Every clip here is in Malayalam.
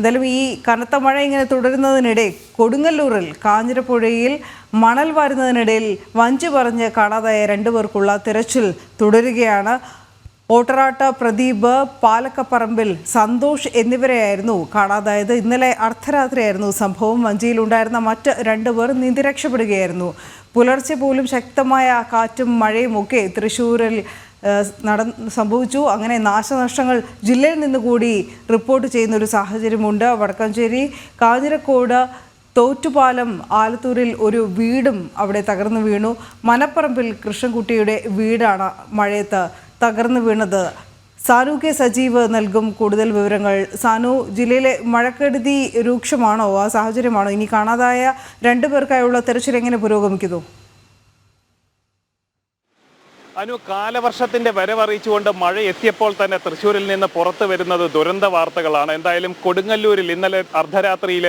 എന്തായാലും ഈ കനത്ത മഴ ഇങ്ങനെ തുടരുന്നതിനിടെ കൊടുങ്ങല്ലൂരിൽ കാഞ്ഞിരപ്പുഴയിൽ മണൽ വരുന്നതിനിടയിൽ വഞ്ചി പറഞ്ഞ് കാണാതായ രണ്ടുപേർക്കുള്ള തിരച്ചിൽ തുടരുകയാണ്. ഓട്ടറാട്ട പ്രദീപ് പാലക്കപ്പറമ്പിൽ സന്തോഷ് എന്നിവരെയായിരുന്നു കാണാതായത്. ഇന്നലെ അർദ്ധരാത്രിയായിരുന്നു സംഭവം. വഞ്ചിയിലുണ്ടായിരുന്ന മറ്റ് രണ്ടുപേർ നീന്തി രക്ഷപ്പെടുകയായിരുന്നു. പുലർച്ചെ പോലും ശക്തമായ കാറ്റും മഴയും ഒക്കെ തൃശ്ശൂരിൽ നട സംഭവിച്ചു. അങ്ങനെ നാശനഷ്ടങ്ങൾ ജില്ലയിൽ നിന്ന് കൂടി റിപ്പോർട്ട് ചെയ്യുന്ന ഒരു സാഹചര്യമുണ്ട്. വടക്കാഞ്ചേരി കാഞ്ഞിരക്കോട് തോറ്റുപാലം ആലത്തൂരിൽ ഒരു വീടും അവിടെ തകർന്നു വീണു. മനപ്പറമ്പിൽ കൃഷ്ണൻകുട്ടിയുടെ വീടാണ് മഴയത്ത് തകർന്നു വീണത്. സാനു കെ സജീവ് നൽകും കൂടുതൽ വിവരങ്ങൾ. സാനു ജില്ലയിലെ മഴക്കെടുതി രൂക്ഷമാണോ? ആ സാഹചര്യമാണോ? ഇനി കാണാതായ രണ്ടുപേർക്കായുള്ള തെരച്ചിൽ എങ്ങനെ പുരോഗമിക്കുന്നു? അനു കാലവർഷത്തിന്റെ വരവറിയിച്ചുകൊണ്ട് മഴ എത്തിയപ്പോൾ തന്നെ തൃശ്ശൂരിൽ നിന്ന് പുറത്തു വരുന്നത് ദുരന്ത വാർത്തകളാണ്. എന്തായാലും കൊടുങ്ങല്ലൂരിൽ ഇന്നലെ അർദ്ധരാത്രിയിൽ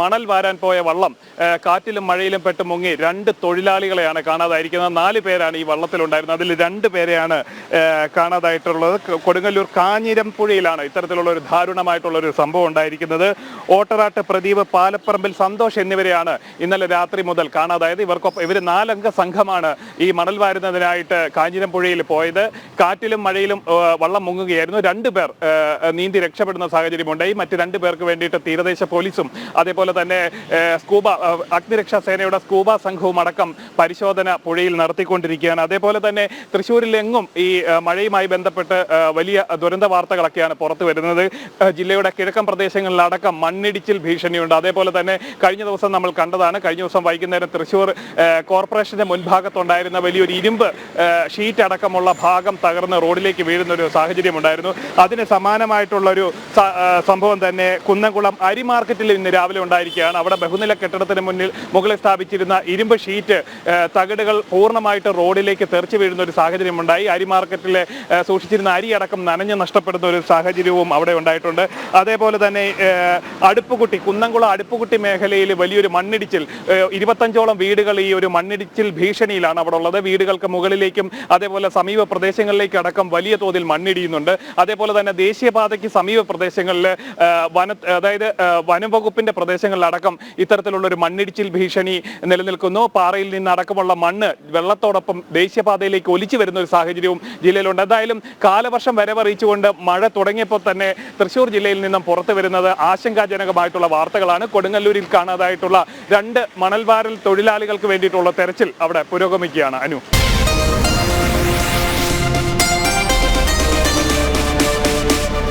മണൽ വാരാൻ പോയ വള്ളം കാറ്റിലും മഴയിലും പെട്ട് മുങ്ങി രണ്ട് തൊഴിലാളികളെയാണ് കാണാതായിരിക്കുന്നത്. നാല് പേരാണ് ഈ വള്ളത്തിലുണ്ടായിരുന്നത്. അതിൽ രണ്ട് പേരെയാണ് കാണാതായിട്ടുള്ളത്. കൊടുങ്ങല്ലൂർ കാഞ്ഞിരംപുഴയിലാണ് ഇത്തരത്തിലുള്ള ഒരു ദാരുണമായിട്ടുള്ള ഒരു സംഭവം ഉണ്ടായിരിക്കുന്നത്. ഓട്ടറാട്ട് പ്രദീപ് പാലപ്പറമ്പിൽ സന്തോഷ് എന്നിവരെയാണ് ഇന്നലെ രാത്രി മുതൽ കാണാതായത്. ഇവർക്കൊപ്പം ഇവർ നാലംഗ സംഘമാണ് ഈ മണൽ വാരുന്നതിനായിട്ട് കാഞ്ഞിരംപുഴയിൽ പോയത്. കാറ്റിലും മഴയിലും വള്ളം മുങ്ങുകയായിരുന്നു. രണ്ട് പേർ നീന്തി രക്ഷപ്പെടുന്ന സാഹചര്യമുണ്ടായി. മറ്റ് രണ്ട് പേർക്ക് വേണ്ടിയിട്ട് തീരദേശ പോലീസും അതേപോലെ തന്നെ സ്കൂബ അഗ്നിരക്ഷാ സേനയുടെ സ്കൂബ സംഘവും അടക്കം പരിശോധന പുഴയിൽ നടത്തിക്കൊണ്ടിരിക്കുകയാണ്. അതേപോലെ തന്നെ തൃശ്ശൂരിലെങ്ങും ഈ മഴയുമായി ബന്ധപ്പെട്ട് വലിയ ദുരന്ത വാർത്തകളൊക്കെയാണ് പുറത്തു വരുന്നത്. ജില്ലയുടെ കിഴക്കൻ പ്രദേശങ്ങളിലടക്കം മണ്ണിടിച്ചിൽ ഭീഷണിയുണ്ട്. അതേപോലെ തന്നെ കഴിഞ്ഞ ദിവസം നമ്മൾ കണ്ടതാണ് കഴിഞ്ഞ ദിവസം വൈകുന്നേരം തൃശ്ശൂർ കോർപ്പറേഷന്റെ മുൻഭാഗത്തുണ്ടായിരുന്ന വലിയൊരു ഇരുമ്പ് ഷീറ്റ് അടക്കമുള്ള ഭാഗം തകർന്ന് റോഡിലേക്ക് വീഴുന്ന ഒരു സാഹചര്യം ഉണ്ടായിരുന്നു അതിന് സമാനമായിട്ടുള്ള ഒരു സംഭവം തന്നെ കുന്നംകുളം അരി മാർക്കറ്റിൽ ഇന്ന് രാവിലെ ഉണ്ടായിരിക്കുകയാണ്. അവിടെ ബഹുനില കെട്ടിടത്തിന് മുന്നിൽ മുകളിൽ സ്ഥാപിച്ചിരുന്ന ഇരുമ്പ് ഷീറ്റ് തകിടുകൾ പൂർണമായിട്ട് റോഡിലേക്ക് തെറിച്ചു വീഴുന്ന ഒരു സാഹചര്യം ഉണ്ടായി അരി മാർക്കറ്റിലെ സൂക്ഷിച്ചിരുന്ന അരി അടക്കം നനഞ്ഞ് നഷ്ടപ്പെടുന്ന ഒരു സാഹചര്യവും അവിടെ ഉണ്ടായിട്ടുണ്ട്. അതേപോലെ തന്നെ അടുപ്പുകുട്ടി കുന്നംകുളം അടുപ്പുകുട്ടി മേഖലയിൽ വലിയൊരു മണ്ണിടിച്ചിൽ ഇരുപത്തഞ്ചോളം വീടുകൾ ഈ ഒരു മണ്ണിടിച്ചിൽ ഭീഷണിയിലാണ് അവിടെ ഉള്ളത്. വീടുകൾക്ക് മുകളിലേക്കും അതേപോലെ സമീപ പ്രദേശങ്ങളിലേക്ക് അടക്കം വലിയ തോതിൽ മണ്ണിടിയുന്നുണ്ട്. അതേപോലെ തന്നെ ദേശീയപാതയ്ക്ക് സമീപ പ്രദേശങ്ങളിൽ വന അതായത് വനംവകുപ്പിന്റെ പ്രദേശങ്ങളിലടക്കം ഇത്തരത്തിലുള്ള ഒരു മണ്ണിടിച്ചിൽ ഭീഷണി നിലനിൽക്കുന്നു. പാറയിൽ നിന്നടക്കമുള്ള മണ്ണ് വെള്ളത്തോടൊപ്പം ദേശീയപാതയിലേക്ക് ഒലിച്ചു വരുന്ന ഒരു സാഹചര്യവും ജില്ലയിലുണ്ട്. എന്തായാലും കാലവർഷം വരവറിയിച്ചുകൊണ്ട് മഴ തുടങ്ങിയപ്പോൾ തന്നെ തൃശൂർ ജില്ലയിൽ നിന്നും പുറത്തു വരുന്നത് ആശങ്കാജനകമായിട്ടുള്ള വാർത്തകളാണ്. കൊടുങ്ങല്ലൂരിൽ കാണാതായിട്ടുള്ള രണ്ട് മണൽവാരൽ തൊഴിലാളികൾക്ക് വേണ്ടിയിട്ടുള്ള തെരച്ചിൽ അവിടെ പുരോഗമിക്കുകയാണ് അനു.